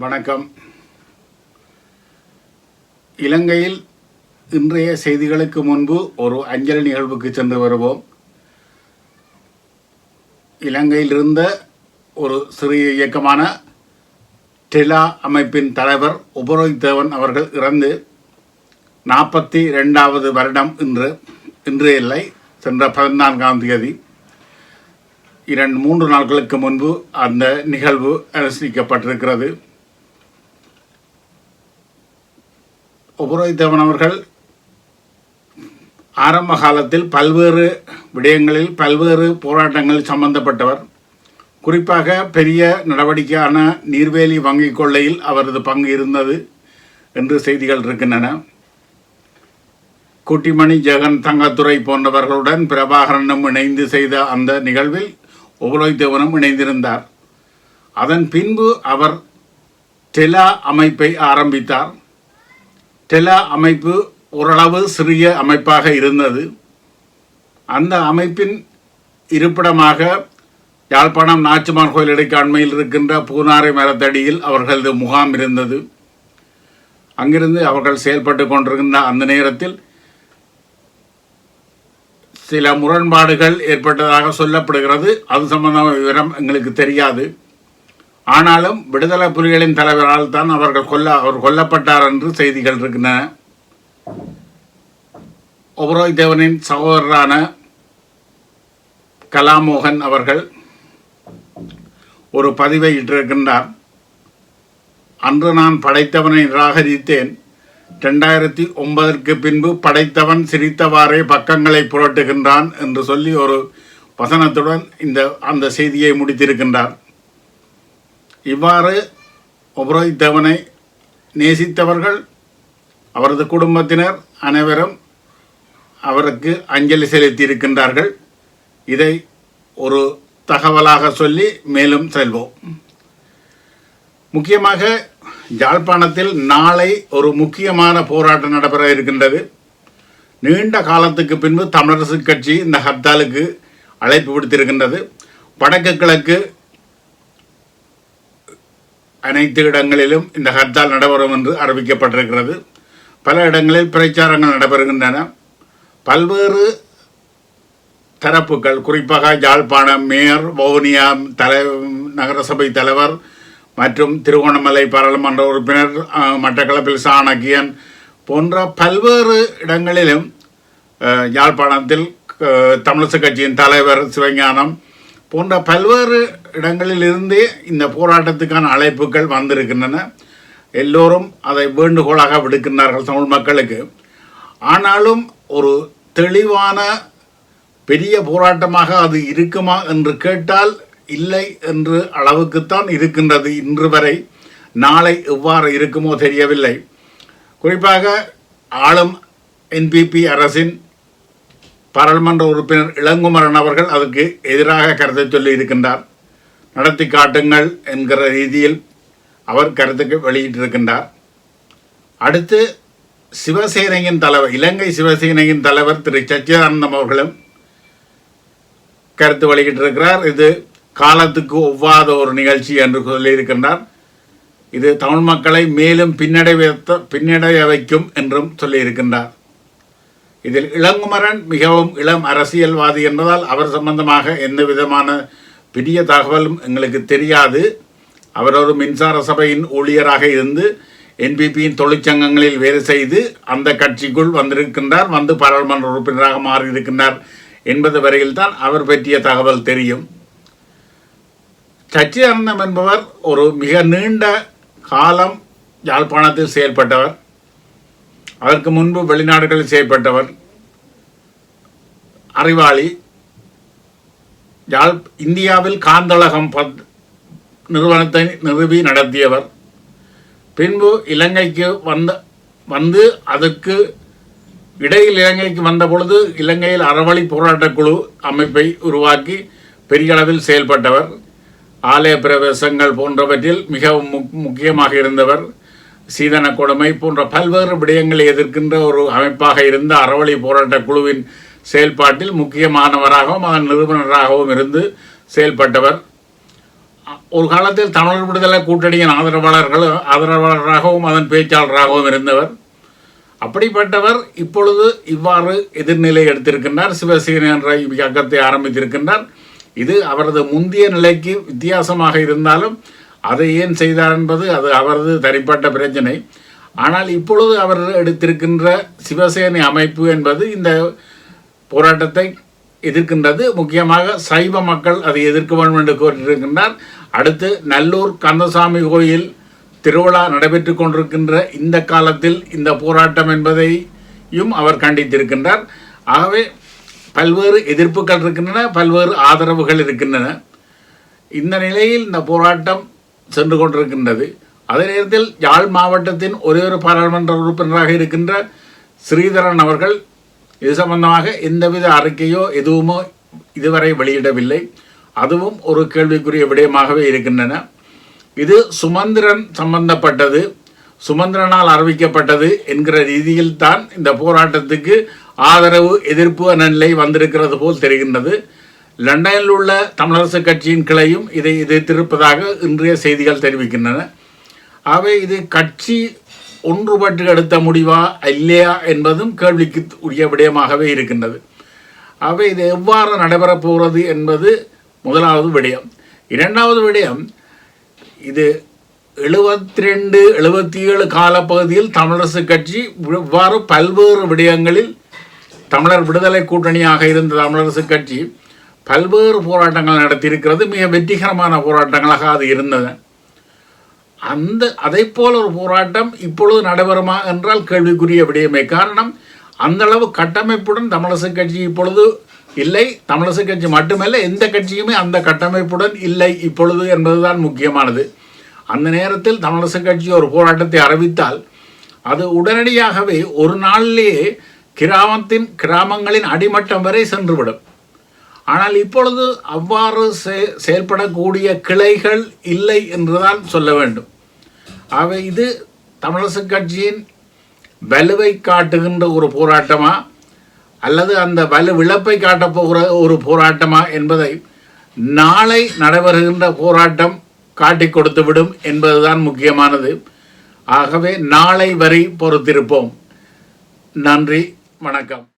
வணக்கம். இலங்கையில் இன்றைய செய்திகளுக்கு முன்பு ஒரு அஞ்சலி நிகழ்வுக்கு சென்று வருவோம். இலங்கையில் இருந்த ஒரு சிறிய இயக்கமான டெலா அமைப்பின் தலைவர் உபரோய் தேவன் அவர்கள் இறந்து நாற்பத்தி ரெண்டாவது வருடம் இன்று இன்று இல்லை சென்ற பதினான்காம் தேதி. இரண்டு மூன்று நாட்களுக்கு முன்பு அந்த நிகழ்வு அனுசரிக்கப்பட்டிருக்கிறது உபரோய் அவர்கள் ஆரம்ப காலத்தில் பல்வேறு விடயங்களில் பல்வேறு போராட்டங்களில் சம்பந்தப்பட்டவர். குறிப்பாக பெரிய நடவடிக்கையான நீர்வேலி வங்கி கொள்ளையில் அவரது பங்கு இருந்தது என்று செய்திகள் இருக்கின்றன. குட்டிமணி ஜெகன் தங்கத்துறை போன்றவர்களுடன் பிரபாகரனும் இணைந்து செய்த அந்த நிகழ்வில் உபரோய் இணைந்திருந்தார். அதன் பின்பு அவர் டெலா அமைப்பை ஆரம்பித்தார். டெலா அமைப்பு ஓரளவு சிறிய அமைப்பாக இருந்தது. அந்த அமைப்பின் இருப்பிடமாக யாழ்ப்பாணம் நாச்சிமார் கோயில் இடைக்காண்மையில் இருக்கின்ற பூனாரை மரத்தடியில் அவர்களது முகாம் இருந்தது. அங்கிருந்து அவர்கள் செயல்பட்டு கொண்டிருக்கின்ற அந்த நேரத்தில் சில முரண்பாடுகள் ஏற்பட்டதாக சொல்லப்படுகிறது. அது சம்பந்தமான விவரம் எங்களுக்கு தெரியாது. ஆனாலும் விடுதலை புலிகளின் தலைவரால் தான் அவர்கள் கொல்ல அவர் கொல்லப்பட்டார் என்று செய்திகள் இருக்கின்றன. ஒபரோய் தேவனின் சகோதரரான கலாமோகன் அவர்கள் ஒரு பதிவை இட்டிருக்கின்றார். அன்று நான் படைத்தவனை நிராகரித்தேன். ரெண்டாயிரத்தி ஒன்பதற்கு பின்பு படைத்தவன் சிரித்தவாறே பக்கங்களை புரட்டுகின்றான் என்று சொல்லி ஒரு வசனத்துடன் இந்த அந்த செய்தியை முடித்திருக்கின்றார். இவ்வாறு ஒபரோய் தேவனை நேசித்தவர்கள் அவரது குடும்பத்தினர் அனைவரும் அவருக்கு அஞ்சலி செலுத்தியிருக்கின்றார்கள். இதை ஒரு தகவலாக சொல்லி மேலும் செல்வோம். முக்கியமாக யாழ்ப்பாணத்தில் நாளை ஒரு முக்கியமான போராட்டம் நடைபெற இருக்கின்றது. நீண்ட காலத்துக்கு பின்பு தமிழரசு கட்சி இந்த ஹர்த்தாலுக்கு அழைப்பு விடுத்திருக்கின்றது. வடக்கு கிழக்கு அனைத்து இடங்களிலும் இந்த ஹர்த்தால் நடைபெறும் என்று அறிவிக்கப்பட்டிருக்கிறது. பல இடங்களில் பிரச்சாரங்கள் நடைபெறுகின்றன. பல்வேறு தரப்புகள் குறிப்பாக யாழ்ப்பாணம் மேயர் வவுனியா தலை நகரசபை தலைவர் மற்றும் திருகோணமலை பாராளுமன்ற உறுப்பினர் மட்டக்களப்பில் சாணக்கியன் போன்ற பல்வேறு இடங்களிலும் யாழ்ப்பாணத்தில் தமிழிசை கட்சியின் தலைவர் சிவஞானம் போன்ற பல்வேறு இடங்களில் இருந்தே இந்த போராட்டத்துக்கான அழைப்புகள் வந்திருக்கின்றன. எல்லோரும் அதை வேண்டுகோளாக விடுக்கின்றார்கள் தமிழ் மக்களுக்கு. ஆனாலும் ஒரு தெளிவான பெரிய போராட்டமாக அது இருக்குமா என்று கேட்டால் இல்லை என்று அளவுக்குத்தான் இருக்கின்றது இன்று வரை. நாளை எவ்வாறு இருக்குமோ தெரியவில்லை. குறிப்பாக ஆளும் என்பிபி அரசின் பாராளுமன்ற உறுப்பினர் இளங்குமரன் அவர்கள் அதற்கு எதிராக கருத்தை சொல்லி இருக்கின்றார். நடத்தி காட்டுங்கள் என்கிற ரீதியில் அவர் கருத்துக்கு வெளியிட்டிருக்கின்றார். அடுத்து சிவசேனையின் தலைவர் இலங்கை சிவசேனையின் தலைவர் திரு சச்சிதானந்தம் அவர்களும் கருத்து வெளியிட்டிருக்கிறார். இது காலத்துக்கு ஒவ்வாத ஒரு நிகழ்ச்சி என்று சொல்லியிருக்கின்றார். இது தமிழ் மக்களை மேலும் பின்னடைவ பின்னடைய வைக்கும் என்றும் சொல்லியிருக்கின்றார். இதில் இளங்குமரன் மிகவும் இளம் அரசியல்வாதி என்பதால் அவர் சம்பந்தமாக எந்த விதமான பெரிய தகவலும் எங்களுக்கு தெரியாது. அவர் ஒரு மின்சார சபையின் ஊழியராக இருந்து என்பிபியின் தொழிற்சங்கங்களில் வேலை செய்து அந்த கட்சிக்குள் வந்திருக்கின்றார் வந்து பாராளுமன்ற உறுப்பினராக மாறியிருக்கின்றார் என்பது வரையில் தான் அவர் பற்றிய தகவல் தெரியும். சச்சிதானந்தம் என்பவர் ஒரு மிக நீண்ட காலம் யாழ்ப்பாணத்தில் செயல்பட்டவர். அதற்கு முன்பு வெளிநாடுகளில் செய்யப்பட்டவர் அறிவாளி யாழ் இந்தியாவில் காந்தளகம் பத் நிறுவனத்தை நிறுவி நடத்தியவர். பின்பு இலங்கைக்கு வந்த வந்து அதற்கு இடையில் இலங்கைக்கு வந்த பொழுது இலங்கையில் அறவழி போராட்டக் குழு அமைப்பை உருவாக்கி பெரிய அளவில் செயல்பட்டவர். ஆலய பிரவேசங்கள் போன்றவற்றில் மிகவும் முக்- முக்கியமாக இருந்தவர். சீதன கொடுமை போன்ற பல்வேறு விடயங்களை எதிர்க்கின்ற ஒரு அமைப்பாக இருந்த அறவழி போராட்டக் குழுவின் செயல்பாட்டில் முக்கியமானவராகவும் அதன் நிறுவனராகவும் இருந்து செயல்பட்டவர். ஒரு காலத்தில் தமிழர் விடுதலை கூட்டணியின் ஆதரவாளர்கள் ஆதரவாளராகவும் அதன் பேச்சாளராகவும் இருந்தவர். அப்படிப்பட்டவர் இப்பொழுது இவ்வாறு எதிர்நிலை எடுத்திருக்கின்றார். சிவசேனை என்ற இயக்கத்தை ஆரம்பித்திருக்கின்றார். இது அவரது முந்தைய நிலைக்கு வித்தியாசமாக இருந்தாலும் அதை ஏன் செய்தார் என்பது அது அவரது தனிப்பட்ட பிரச்சனை. ஆனால் இப்பொழுது அவர் எடுத்திருக்கின்ற சிவசேனை அமைப்பு என்பது இந்த போராட்டத்தை எதிர்க்கின்றது. முக்கியமாக சைவ மக்கள் அதை எதிர்க்க வேண்டும் என்று கோரியிருக்கின்றார். அடுத்து நல்லூர் கந்தசாமி கோயில் திருவிழா நடைபெற்று கொண்டிருக்கின்ற இந்த காலத்தில் இந்த போராட்டம் என்பதையும் அவர் கண்டித்திருக்கின்றார். ஆகவே பல்வேறு எதிர்ப்புகள் இருக்கின்றன பல்வேறு ஆதரவுகள் இருக்கின்றன. இந்த நிலையில் இந்த போராட்டம் சென்று கொண்டிருக்கின்றது. அதே நேரத்தில் யாழ் மாவட்டத்தின் ஒரே ஒரு பாராளுமன்ற உறுப்பினராக இருக்கின்ற ஸ்ரீதரன் அவர்கள் இது சம்பந்தமாக எந்தவித அறிக்கையோ எதுவுமோ இதுவரை வெளியிடவில்லை. அதுவும் ஒரு கேள்விக்குரிய விடயமாகவே இருக்கின்றன. இது சுமந்திரன் சம்பந்தப்பட்டது. சுமந்திரனால் அறிவிக்கப்பட்டது என்கிற ரீதியில் தான் இந்த போராட்டத்துக்கு ஆதரவு எதிர்ப்பு என நிலை வந்திருக்கிறது போல் தெரிகின்றது. லண்டனில் உள்ள தமிழரசு கட்சியின் கிளையும் இதை எதிர்த்திருப்பதாக இன்றைய செய்திகள் தெரிவிக்கின்றன. ஆகவே இது கட்சி ஒன்றுபட்டு எடுத்த முடிவா இல்லையா என்பதும் கேள்விக்கு உரிய விடயமாகவே இருக்கின்றது. ஆகவே இது எவ்வாறு நடைபெறப் போகிறது என்பது முதலாவது விடயம். இரண்டாவது விடயம் இது எழுபத்தி ரெண்டு எழுபத்தி ஏழு காலப்பகுதியில் தமிழரசு கட்சி இவ்வாறு பல்வேறு விடயங்களில் தமிழர் விடுதலை கூட்டணியாக இருந்த தமிழரசு கட்சி பல்வேறு போராட்டங்கள் நடத்தியிருக்கிறது மிக வெற்றிகரமான போராட்டங்களாக அது இருந்தது. அந்த அதை போல் ஒரு போராட்டம் இப்பொழுது நடைபெறுமா என்றால் கேள்விக்குரிய விடயமே. காரணம் அந்தளவு கட்டமைப்புடன் தமிழரசு கட்சி இப்பொழுது இல்லை. தமிழரசு கட்சி மட்டுமல்ல எந்த கட்சியுமே அந்த கட்டமைப்புடன் இல்லை இப்பொழுது என்பதுதான் முக்கியமானது. அந்த நேரத்தில் தமிழரசு கட்சி ஒரு போராட்டத்தை அறிவித்தால் அது உடனடியாகவே ஒரு நாளிலேயே கிராமத்தின் கிராமங்களின் அடிமட்டம் வரை சென்றுவிடும். ஆனால் இப்பொழுது அவ்வாறு செ- செயல்படக்கூடிய கிளைகள் இல்லை என்றுதான் சொல்ல வேண்டும். அவை இது தமிழரசு கட்சியின் வலுவை காட்டுகின்ற ஒரு போராட்டமா? அல்லது அந்த வலு விழப்பை காட்டப்போகிற ஒரு போராட்டமா என்பதை நாளை நடைபெறுகின்ற போராட்டம் காட்டிக் கொடுத்துவிடும் என்பதுதான் முக்கியமானது. ஆகவே நாளை வரை பொறுத்திருப்போம். நன்றி வணக்கம்.